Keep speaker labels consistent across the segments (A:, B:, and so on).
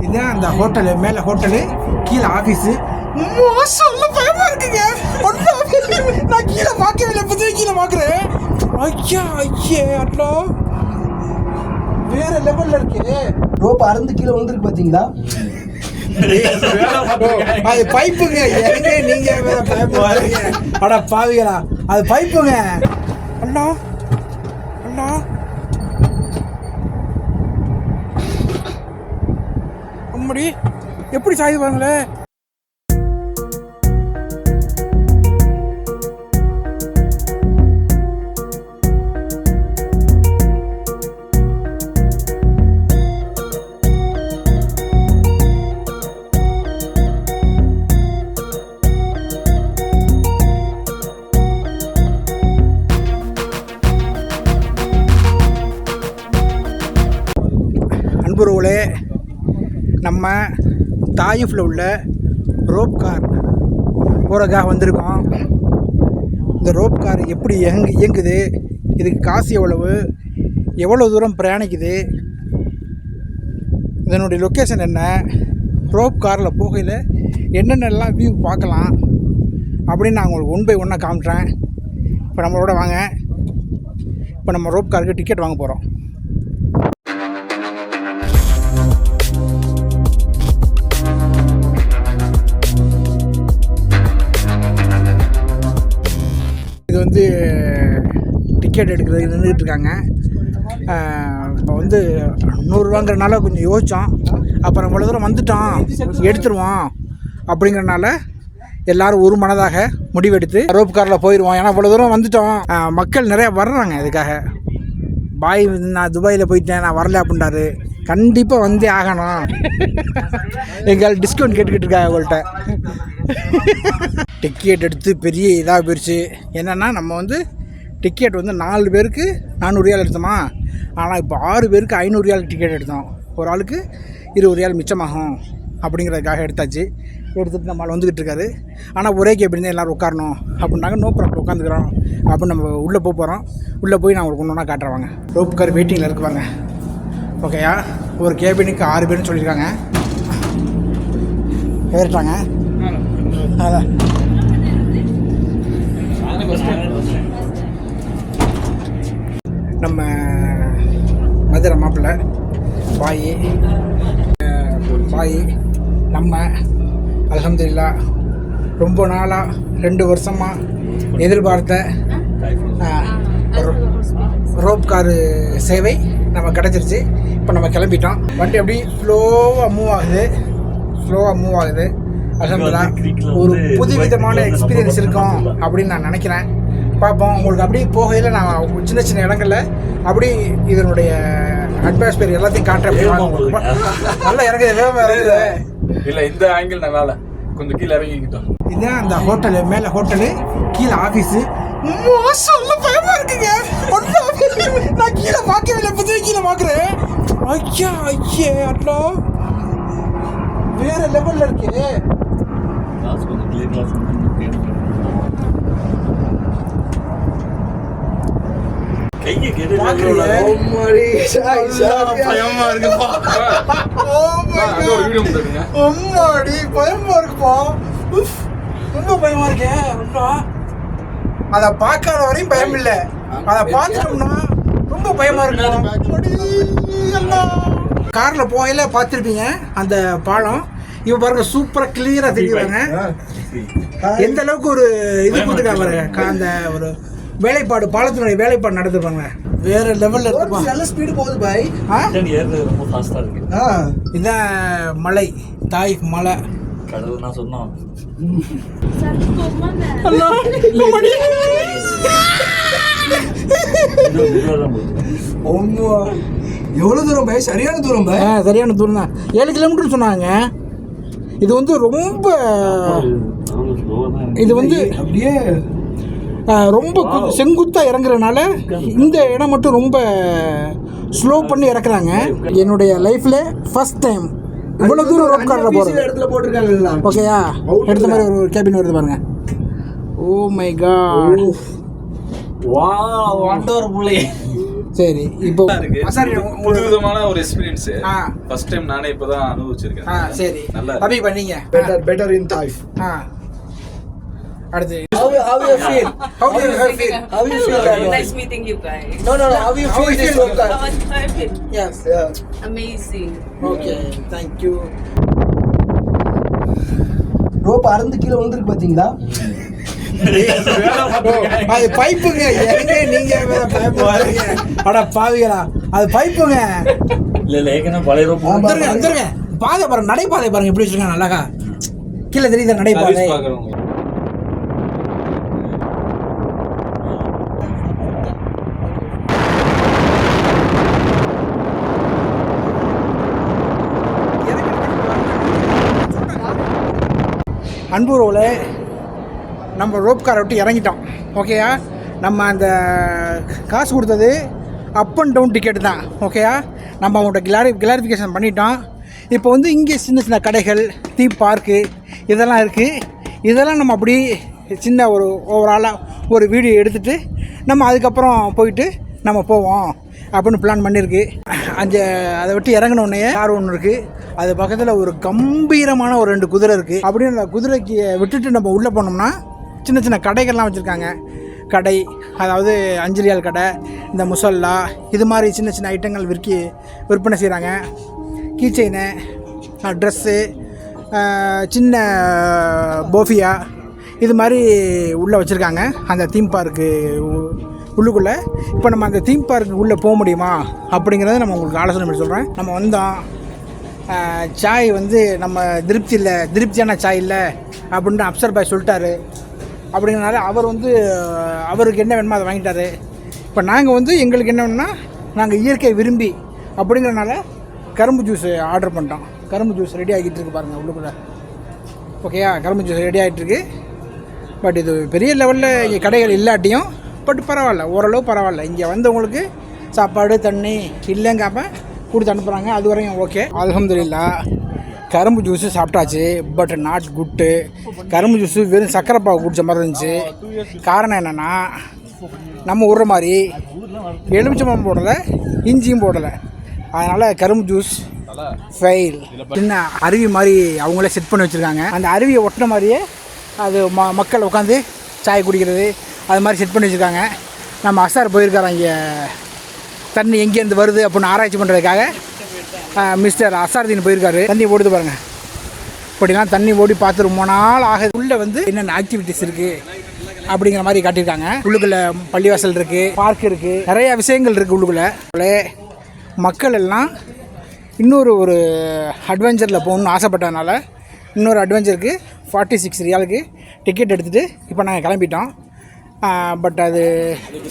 A: இதுதான் அந்த ஹோட்டலு மேலே ஹோட்டலு கீழே ஆஃபீஸு. சொல்ல பயமா இருக்குங்க. ஒன்றும் நான் கீழே பார்க்கவே இல்லை. இப்போதான் கீழே பார்க்குறேன். ஐயா ஐயே அட்லோ வேற லெவல்ல இருக்கு.
B: ரோப் அறுந்து கீழே வந்துருக்கு பாத்தீங்களா?
A: அது பைப்புங்க. எங்க நீங்க பைப்பு அட பாவிகளா. அது பைப்புங்க. அண்ணா. அண்ணா. முடி எப்படி சாயுது பாருங்களே. அன்புறவுகளே நம்ம தாயிஃபில் உள்ள ரோப் கார் போகிறதுக்காக வந்திருக்கோம். இந்த ரோப் கார் எப்படி இயங்கு இயங்குது? இதுக்கு காசு எவ்வளவு? எவ்வளோ தூரம் பிரயாணிக்குது? இதனுடைய லொக்கேஷன் என்ன? ரோப் காரில் போகையில் என்னென்னலாம் வியூ பார்க்கலாம்? அப்படின்னு நான் உங்களுக்கு ஒன் பை ஒன்னாக காமிட்டேன் இப்போ நம்மளோட வாங்க. இப்போ நம்ம ரோப் காருக்கு டிக்கெட் வாங்க போகிறோம் வந்து டிக்கெட் எடுக்கிறதுக்கு நின்றுட்டு இருக்காங்க. இப்போ வந்து நூறுரூவாங்கிறனால கொஞ்சம் யோசித்தோம் அப்புறம் இவ்வளோ தூரம் வந்துட்டோம். எடுத்துருவோம். அப்படிங்கிறனால எல்லாரும் ஒரு மனதாக முடிவெடுத்து ரோப் காரில் போயிடுவோம் ஏன்னா இவ்வளோ தூரம் வந்துட்டோம். மக்கள் நிறையா வர்றாங்க இதுக்காக. பாய் நான் துபாயில் போயிட்டேன். நான் வரல அப்படின்றாரு. கண்டிப்பாக வந்தே ஆகணும். எங்களால் டிஸ்கவுண்ட் கேட்டுக்கிட்டு இருக்காங்க உங்கள்கிட்ட டிக்கெட் எடுத்து பெரிய இதாக போயிடுச்சு என்னென்னா நம்ம வந்து டிக்கெட் வந்து நாலு பேருக்கு நானூறுரியால் எடுத்தோமா? ஆனால் இப்போ ஆறு பேருக்கு ஐநூறுரியால் டிக்கெட் எடுத்தோம். ஒரு ஆளுக்கு இருபது ரியால் மிச்சமாகும் அப்படிங்கிறதுக்காக எடுத்தாச்சு. எடுத்துகிட்டு நம்மளால் வந்துக்கிட்டு இருக்காரு. ஆனால் ஒரே கேபின் தான் எல்லோரும் உட்காரணும் அப்படின்னாங்க. நோ ப்ராப்ளம் உட்காந்துக்கிறோம் அப்படின்னு நம்ம உள்ளே போக போகிறோம் உள்ளே போய் நான் உங்களுக்கு ஒன்று ஒன்றா காட்டுறவாங்க ரோப் கார் வெயிட்டிங்கில் இருக்குவாங்க ஓகேயா ஒரு கேபினுக்கு ஆறு பேர்னு சொல்லியிருக்காங்க. ஏறிட்டாங்க. அதான் நம்ம மதுரை மாப்பிள்ளை பாய் பாய் நம்ம அலமதுல்லா ரொம்ப நாளாக ரெண்டு வருஷமாக எதிர்பார்த்த ரோப் காரு சேவை நம்ம கிடச்சிருச்சு. இப்போ நம்ம கிளம்பிட்டோம். வண்டி அப்படியே ஸ்லோவாக மூவ் ஆகுது. ஸ்லோவாக மூவ் ஆகுது. அல்ஹம்துலில்லா ஒரு புதுவிதமான எக்ஸ்பீரியன்ஸ் இருக்கும் அப்படின்னு நான் நினைக்கிறேன். பார்ப்போம். உங்களுக்கு அப்படியே போகையில் நான் சின்ன சின்ன இடங்கள்ல அப்படியே இதனுடைய அட்மாஸ்பியர் எல்லாத்தையும் காட்டுறேன். நல்லா இறங்குது வேகமாக இறங்குது.
C: இல்ல இந்த ஆங்கிள் நல்லா கொஞ்சம் கீழே இறங்கிக்கிட்டோம்.
A: இதுதான் அந்த ஹோட்டலு மேலே ஹோட்டலு கீழே ஆஃபீஸு சொல்ல பயமா இருக்குங்க. நான் கீழே பார்க்கவே இல்லை. கீழே பார்க்குறேன். ஐயா ஐயே அட்லோ வேற லெவல்ல இருக்கு.
C: கையை கேட்டு
A: பார்க்கலையே.
B: அம்மாடி, சாய், சாய்.
C: பயமா இருக்குப்பா
A: my
C: அது ஒரு வீடியோ போட்டுருங்க
A: அம்மாடி பயமா இருக்குப்பா ரொம்ப பயமா இருக்கே ரொம்ப அதை பார்க்காத வரையும் பயம் இல்லை அதை பார்த்துட்டோம்னா ரொம்ப பயமா இருக்கும் கார்ல போகையில பார்த்துருப்பீங்க? அந்த பாலம்? இப்போ பாருங்க சூப்பரா கிளியரா தெரியுறாங்க எந்த அளவுக்கு ஒரு இது கொடுத்துருக்காங்க பாருங்க அந்த ஒரு வேலைப்பாடு பாலத்தினுடைய வேலைப்பாடு நடந்துருப்பாங்க வேற லெவல்ல
B: ரோப்
A: இருக்குப்பா
B: நல்ல ஸ்பீடு போகுது பாய்
C: ரொம்ப ஃபாஸ்டா இருக்கு.
B: ஆ
A: இதான் மலை தாய் மலை.
C: கடவுள் நான் சொன்னோம்
B: அம்மா எவ்வளவு தூரம் பாய் சரியான தூரம் பாய்
A: சரியான தூரம் தான். ஏழு கிலோமீட்டர் சொன்னாங்க. இது வந்து ரொம்ப இது வந்து
B: அப்படியே
A: ரொம்ப கு- செங்குத்தா இறங்குறனால இந்த இடம் மட்டும் ரொம்ப ஸ்லோ பண்ணி இறக்குறாங்க. என்னுடைய லைஃப்ல ஃபர்ஸ்ட் டைம் இவ்வளோ தூரம் ரோப் காரில்
B: போட்டிருக்காங்கல்ல
A: ஓகேயா எடுத்த மாதிரி ஒரு கேபின் வருது பாருங்க. ஓ மை காட்
C: வா வண்டவர் புள்ளை.
A: சரி இப்போ
D: நல்லா இருக்கு
A: சரி
D: புது
A: உங்களுக்கு
D: விதமான ஒரு எக்ஸ்பீரியன்ஸ். ஃபர்ஸ்ட் டைம் நானே இப்பதான்
A: ஆ
D: அனுபவிச்சிருக்கேன்
A: சரி
D: நல்லா
A: அபி பண்ணீங்க
B: பெட்டர் பெட்டர் இன் டைஃப்
A: ஆ அடுத்து
B: how how you feel
A: How do you feel?
B: how you feel that one?
E: Nice meeting you guys.
B: no no no how you
A: How
B: feel
A: you
B: this
A: feel?
B: one guys?
E: How was perfect.
A: Yes.
B: yeah
E: Amazing.
A: Okay thank you
B: rope அறுந்து கீழே விழுந்திருக்கு பாத்தீங்களா
A: அது பைப்புங்க எங்க நீங்க? அட பாவிகளா அது பைப்புங்க
C: இல்ல இல்ல ஏற்கனவே பழைய ரோப்.
A: வந்துருங்க வந்துருங்க பாதை பாருங்க நடைபாதை பாருங்க எப்படி வச்சிருக்காங்க அழகா கீழே தெரியுதா நடைபாதை
D: பாக்குறவங்க
A: அன்புறவில் நம்ம ரோப் காரை விட்டு இறங்கிட்டோம். ஓகேயா நம்ம அந்த காசு கொடுத்தது அப் அண்ட் டவுன் டிக்கெட் தான். ஓகேயா நம்ம அவங்கள்ட்ட கிளாரி கிளாரிஃபிகேஷன் பண்ணிட்டோம். இப்போ வந்து இங்கே சின்ன சின்ன கடைகள் தீ பார்க்கு இதெல்லாம் இருக்குது இதெல்லாம் நம்ம அப்படி சின்ன ஒரு ஓவராலாக ஒரு வீடியோ எடுத்துகிட்டு நம்ம அதுக்கப்புறம் போயிட்டு நம்ம போவோம் அப்படின்னு பிளான் பண்ணியிருக்கு அந்த அதை விட்டு இறங்கினோடனே கார் ஒன்று இருக்குது அது பக்கத்தில் ஒரு கம்பீரமான ஒரு ரெண்டு குதிரை இருக்குது அப்படின்னு அந்த குதிரைக்கு விட்டுட்டு நம்ம உள்ளே போனோம்னா சின்ன சின்ன கடைகள்லாம் வச்சுருக்காங்க. கடை அதாவது அஞ்சலியால் கடை இந்த முசல்லா இது மாதிரி சின்ன சின்ன ஐட்டங்கள் விற்கி விற்பனை செய்கிறாங்க கீச்செயினு ட்ரெஸ்ஸு சின்ன போஃபியா இது மாதிரி உள்ளே வச்சுருக்காங்க. அந்த தீம் பார்க்கு உள்ளுக்குள்ளே. இப்போ நம்ம அந்த தீம் பார்க்கு உள்ளே போக முடியுமா? அப்படிங்கிறத நம்ம உங்களுக்கு ஆலோசனை பண்ணி சொல்கிறேன் நம்ம வந்தோம். சாய் வந்து நம்ம திருப்தி இல்லை திருப்தியான சாய் இல்லை அப்படின்னு அப்சர் பாய் சொல்லிட்டாரு. அப்படிங்கிறனால அவர் வந்து அவருக்கு என்ன வேணுமோ அதை வாங்கிட்டாரு. இப்போ நாங்கள் வந்து எங்களுக்கு என்ன வேணும்னா நாங்கள் இயற்கை விரும்பி அப்படிங்கிறனால கரும்பு ஜூஸ் ஆர்டர் பண்ணிட்டோம். கரும்பு ஜூஸ் ரெடி ஆகிட்டு இருக்கு பாருங்கள் உள்ளுக்குள்ளே. ஓகேயா கரும்பு ஜூஸ் ரெடி ஆகிட்டுருக்கு பட் இது பெரிய லெவலில் இங்கே கடைகள் இல்லாட்டியும் பட் பரவாயில்ல ஓரளவு பரவாயில்ல. இங்கே வந்தவங்களுக்கு சாப்பாடு தண்ணி இல்லைங்காம கொடுத்து அனுப்புகிறாங்க அது வரையும் ஓகே அலமதுல்லா கரும்பு ஜூஸு சாப்பிட்டாச்சு பட் நாட் குட்டு கரும்பு ஜூஸு வெறும் சக்கரை பாவு குடித்த மாதிரி இருந்துச்சு. காரணம் என்னென்னா நம்ம விடுற மாதிரி எலுமிச்சம்பழம் போடலை இஞ்சியும் போடலை. அதனால் கரும்பு ஜூஸ் ஃபெயில் சின்ன அருவி மாதிரி அவங்களே செட் பண்ணி வச்சுருக்காங்க. அந்த அருவியை ஒட்டின மாதிரியே அது ம மக்கள் உட்காந்து சாய் குடிக்கிறது அது மாதிரி செட் பண்ணி வச்சுருக்காங்க. நம்ம அசார் போயிருக்காரன் இங்கே தண்ணி எங்கேருந்து வருது அப்படின்னு ஆராய்ச்சி பண்ணுறதுக்காக மிஸ்டர் அசார்தீன் போயிருக்காரு. தண்ணி ஓடுது பாருங்க. இப்படிலாம் தண்ணி ஓடி பார்த்து ரொம்ப நாள் ஆகுது. உள்ளே வந்து என்னென்ன ஆக்டிவிட்டிஸ் இருக்குது அப்படிங்கிற மாதிரி காட்டியிருக்காங்க. உள்ளுக்குள்ள பள்ளிவாசல் இருக்குது பார்க் இருக்குது நிறைய விஷயங்கள் இருக்குது உள்ளுக்குள்ளே. மக்கள் எல்லாம் இன்னொரு ஒரு அட்வென்ச்சரில் போகணுன்னு ஆசைப்பட்டதுனால இன்னொரு அட்வென்ச்சருக்கு ஃபார்ட்டி சிக்ஸ் ரியாலுக்கு டிக்கெட் எடுத்துகிட்டு இப்போ நாங்கள் கிளம்பிட்டோம். பட் அது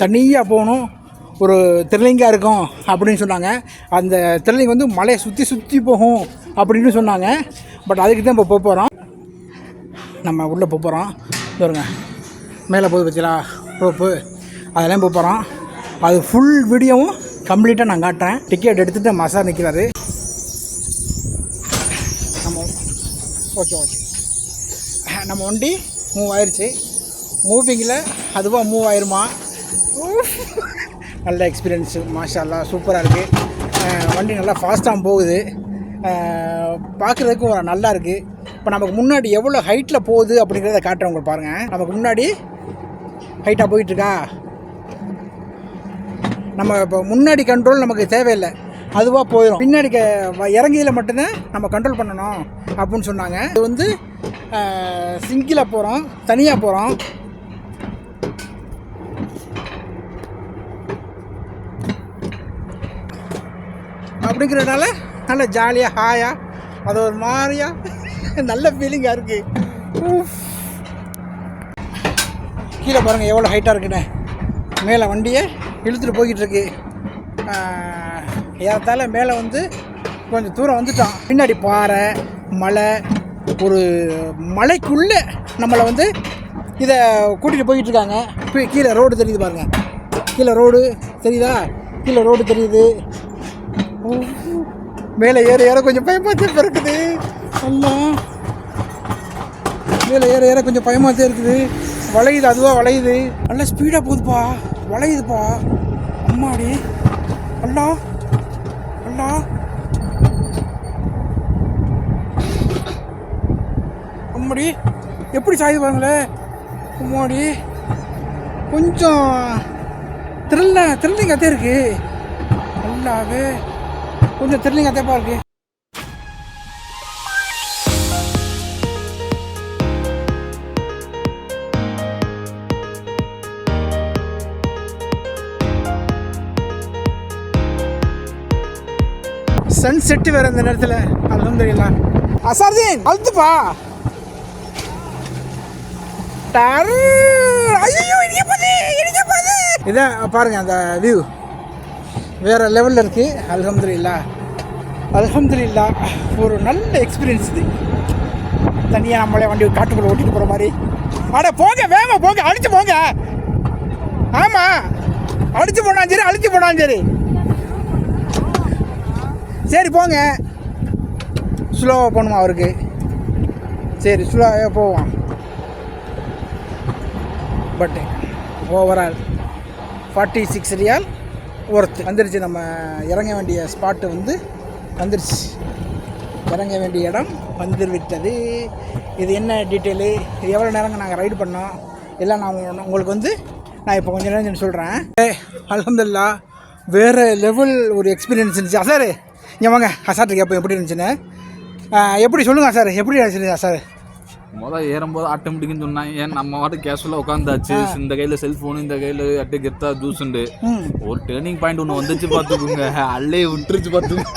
A: தனியாக போகணும். ஒரு த்ரில்லிங்காக இருக்கும் அப்படின்னு சொன்னாங்க. அந்த திருலிங்கம் வந்து மலையை சுற்றி சுற்றி போகும் அப்படின்னு சொன்னாங்க. பட் அதுக்கு தான் இப்போ போக போகிறோம் நம்ம உள்ளே போக போகிறோம் பாருங்க மேலே போகுது வச்சுலா ரோப்பு. அதெல்லாம் போக போகிறோம் அது ஃபுல் வீடியோவும் கம்ப்ளீட்டாக நான் காட்டுறேன். டிக்கெட் எடுத்துகிட்டு மசா நிற்கிறாரு நம்ம ஓகே ஓகே நம்ம வண்டி மூவ் ஆயிடுச்சு மூவிங்கில் அதுவாக மூவ் ஆயிருமா? நல்ல எக்ஸ்பீரியன்ஸு மாஷா சூப்பராக இருக்குது வண்டி நல்லா ஃபாஸ்ட்டாக போகுது. பார்க்குறதுக்கும் ஒரு நல்லா இருக்குது இப்போ நமக்கு முன்னாடி எவ்வளோ ஹைட்டில் போகுது அப்படிங்கிறத காட்டுறவங்க பாருங்கள் நமக்கு முன்னாடி ஹைட்டாக போயிட்டுருக்கா நம்ம இப்போ முன்னாடி கண்ட்ரோல் நமக்கு தேவையில்லை. அதுவாக போயிடும் பின்னாடி க வ- இறங்கியில் மட்டும்தான் நம்ம கண்ட்ரோல் பண்ணணும் அப்படின்னு சொன்னாங்க. இது வந்து சிங்கிளாக போகிறோம் தனியாக போகிறோம் அப்படிங்கிறனால நல்ல ஜாலியாக ஹாயாக அது ஒரு மாதிரியா நல்ல ஃபீலிங்காக இருக்குது கீழே பாருங்கள் எவ்வளோ ஹைட்டாக இருக்குன்னு. மேலே வண்டியை இழுத்துட்டு போய்கிட்டுருக்கு ஏறத்தால் மேலே வந்து கொஞ்சம் தூரம் வந்துட்டோம் பின்னாடி பாறை மலை ஒரு மலைக்குள்ளே நம்மளை வந்து இதை கூட்டிகிட்டு போய்கிட்டு இருக்காங்க. கீழே ரோடு தெரியுது பாருங்கள் கீழே ரோடு தெரியுதா? கீழே ரோடு தெரியுது. மேலே ஏற ஏற கொஞ்சம் பயமாக இருக்குது அல்லா மேலே ஏற ஏற கொஞ்சம் பயமாக தான் இருக்குது. வளையுது அதுவாக வளையுது. நல்லா ஸ்பீடாக போகுதுப்பா. வளையுதுப்பா. அம்மாடி. அண்ணா. அண்ணா. அம்மாடி எப்படி சாயுது பாருங்களே. அம்மாடி. கொஞ்சம் த்ரில்ல த்ரில்லிங் கத்தே இருக்கு. நல்லாவே கொஞ்சம் த்ரில்லிங் கத்தேப்பா இருக்கு சன் செட்டு வேற இந்த நேரத்தில். அலமதுல்லா அசார்தீன் அழுத்துப்பா டரு. ஐயோ இடிக்க போகுது இடிக்க போகுது இதான் பாருங்க அந்த வியூ வேறு லெவலில் இருக்கு. அல்ஹம்துலில்லா. இல்லா ஒரு நல்ல எக்ஸ்பீரியன்ஸ் இது. தனியாக நம்மளே வண்டி காட்டுக்குள்ளே ஓட்டிட்டு போகிற மாதிரி. அட போங்க வேகமா போங்க அடிச்சு போங்க. ஆமாம் அடிச்சு போனாலும் சரி அழிச்சு போனாலும் சரி. சரி போங்க. ஸ்லோவாக போகணுமா அவருக்கு? சரி ஸ்லோவாக போவோம். But overall forty six riyal worth வந்துருச்சு. நம்ம இறங்க வேண்டிய ஸ்பாட்டு வந்து வந்துருச்சு. இறங்க வேண்டிய இடம் வந்து விட்டது இது என்ன டீட்டெயிலு இது எவ்வளோ நேரங்க நாங்கள் ரைடு பண்ணோம்? எல்லாம் நான் உங்களுக்கு வந்து நான் இப்போ கொஞ்சம் நேரம் சொல்கிறேன் அலமதுல்லா வேறு லெவல் ஒரு எக்ஸ்பீரியன்ஸ் இருந்துச்சு. அசார் இங்கே வாங்க. அசார்ட்டு கேட்போம் எப்படி இருந்துச்சுன்னு? எப்படி சொல்லுங்கள் சார். எப்படி இருந்துச்சு சார்?
E: முதல் ஏறும்போது ஆட்டோமேட்டிக்னு சொன்னாங்க ஏன் நம்ம வாட்டு கேஷுவலாக உட்காந்தாச்சு இந்த கையில் செல்ஃபோனு இந்த கையில் அட்டை கெத்தா
A: ம்.
E: ஒரு டேர்னிங் பாயிண்ட் ஒன்று வந்துச்சு பார்த்துக்குங்க. அல்லே விட்டுருச்சு பார்த்துக்குங்க.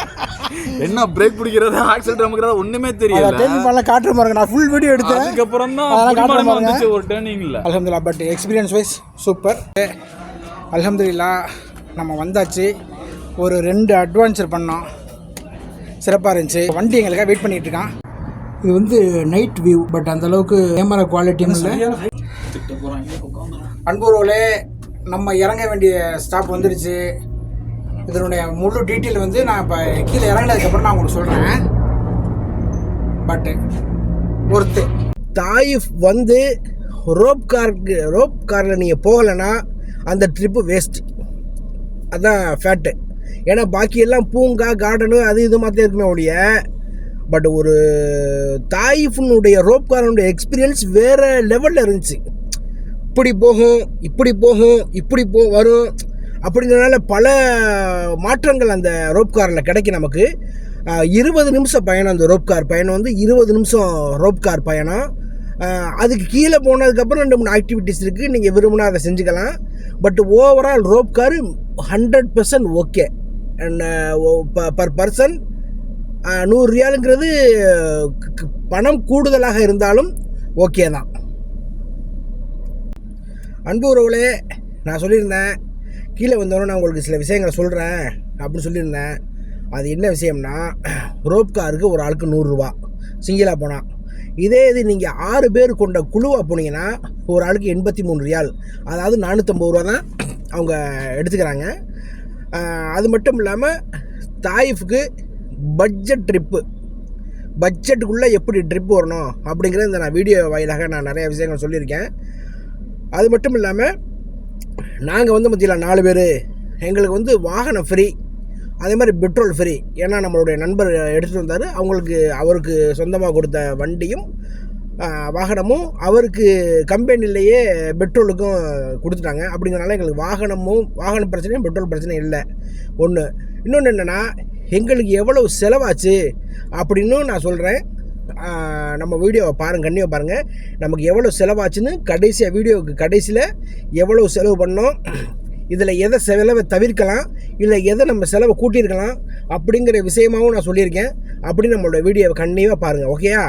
E: என்ன பிரேக் பிடிக்கிறது ஆக்சிடென்ட் அமுக்கிறதா ஒன்றுமே
A: அதை
E: தெரியல.
A: டெலிங் பண்ணல காட்டுற பாருங்க நான் ஃபுல் வீடியோ எடுத்தேன்.
E: அதுக்கப்புறம் தான்
A: காட்டுற.
E: வந்துச்சு ஒரு டேர்னிங்ல
A: அல்ஹம்துலில்லாஹ் பட் எக்ஸ்பீரியன்ஸ் வைஸ் சூப்பர் அல்ஹம்துலில்லாஹ் நம்ம வந்தாச்சு. ஒரு ரெண்டு அட்வான்ச்சர் பண்ணோம். சிறப்பாக இருந்துச்சு. வண்டி எங்களுக்காக வெயிட் பண்ணிட்டு இருக்கான். இது வந்து நைட் வியூ பட் அந்த அளவுக்கு கேமரா இல்லை. அன்புறவுகளே நம்ம இறங்க வேண்டிய ஸ்டாப் வந்துடுச்சு இதனுடைய முழு டீட்டெயில் வந்து நான் இப்போ கீழே இறங்கினதுக்கப்புறம் நான் உங்களுக்கு சொல்கிறேன் பட்டு ஒருத்து
B: தாயிஃப் வந்து ரோப் காருக்கு ரோப் காரில் நீங்கள் போகலைன்னா அந்த ட்ரிப்பு வேஸ்ட் அதான் ஃபேட்டு ஏன்னா பாக்கி எல்லாம் பூங்கா கார்டனு அது இது மாதிரி இருக்குமே ஒழிய பட் ஒரு தாயிஃபுனுடைய ரோப்காரனுடைய எக்ஸ்பீரியன்ஸ் வேறு லெவலில் இருந்துச்சு. இப்படி போகும் இப்படி போகும் இப்படி போ வரும் அப்படிங்கிறனால பல மாற்றங்கள் அந்த ரோப் காரில் கிடைக்கும் நமக்கு. இருபது நிமிஷம் பயணம் அந்த ரோப் கார் பயணம் வந்து இருபது நிமிஷம் ரோப் கார் பயணம் அதுக்கு கீழே போனதுக்கப்புறம் ரெண்டு மூணு ஆக்டிவிட்டீஸ் இருக்குது நீங்கள் விரும்பினா அதை செஞ்சுக்கலாம். But overall rope car hundred percent okay and per person நூறு ரியாலுங்கிறது பணம் கூடுதலாக இருந்தாலும் ஓகே தான். அன்பு உறவுகளே நான் சொல்லியிருந்தேன் கீழே வந்தோடனே நான் உங்களுக்கு சில விஷயங்களை சொல்கிறேன் அப்படின்னு சொல்லியிருந்தேன். அது என்ன விஷயம்னா ரோப் காருக்கு ஒரு ஆளுக்கு நூறுரூவா சிங்கிளாக போனால் இதே இது நீங்கள் ஆறு பேர் கொண்ட குழுவாக போனீங்கன்னா ஒரு ஆளுக்கு எண்பத்தி மூணு ரியால் அதாவது நானூற்றம்பது ரூபா தான் அவங்க எடுத்துக்கிறாங்க. அது மட்டும் இல்லாமல் தாயிஃப்க்கு பட்ஜெட் ட்ரிப்பு பட்ஜெட்டுக்குள்ளே எப்படி ட்ரிப் வரணும் அப்படிங்கிறத இந்த நான் வீடியோ வாயிலாக நான் நிறைய விஷயங்கள் சொல்லியிருக்கேன். அது மட்டும் இல்லாமல் நாங்கள் வந்து மத்தியில் நாலு பேர். எங்களுக்கு வந்து வாகனம் ஃப்ரீ அதே மாதிரி பெட்ரோல் ஃப்ரீ ஏன்னா நம்மளுடைய நண்பர் எடுத்துகிட்டு வந்தார். அவங்களுக்கு அவருக்கு சொந்தமாக கொடுத்த வண்டியும் வாகனமும் அவருக்கு கம்பெனிலேயே பெட்ரோலுக்கும் கொடுத்துட்டாங்க. அப்படிங்கிறனால எங்களுக்கு வாகனமும் வாகன பிரச்சனையும் பெட்ரோல் பிரச்சனையும் இல்லை. ஒன்று இன்னொன்று என்னென்னா எங்களுக்கு எவ்வளவு செலவாச்சு அப்படின்னும் நான் சொல்கிறேன் நம்ம வீடியோவை பாருங்கள் கண்ணியை பாருங்கள் நமக்கு எவ்வளோ செலவாச்சுன்னு கடைசியாக வீடியோவுக்கு கடைசியில் எவ்வளோ செலவு பண்ணோம் இதில் எதை செலவை தவிர்க்கலாம் இல்லை எதை நம்ம செலவை கூட்டியிருக்கலாம் அப்படிங்கிற விஷயமாகவும் நான் சொல்லியிருக்கேன். அப்படி நம்மளோட வீடியோவை கண்டிப்பாக பாருங்கள் ஓகேயா?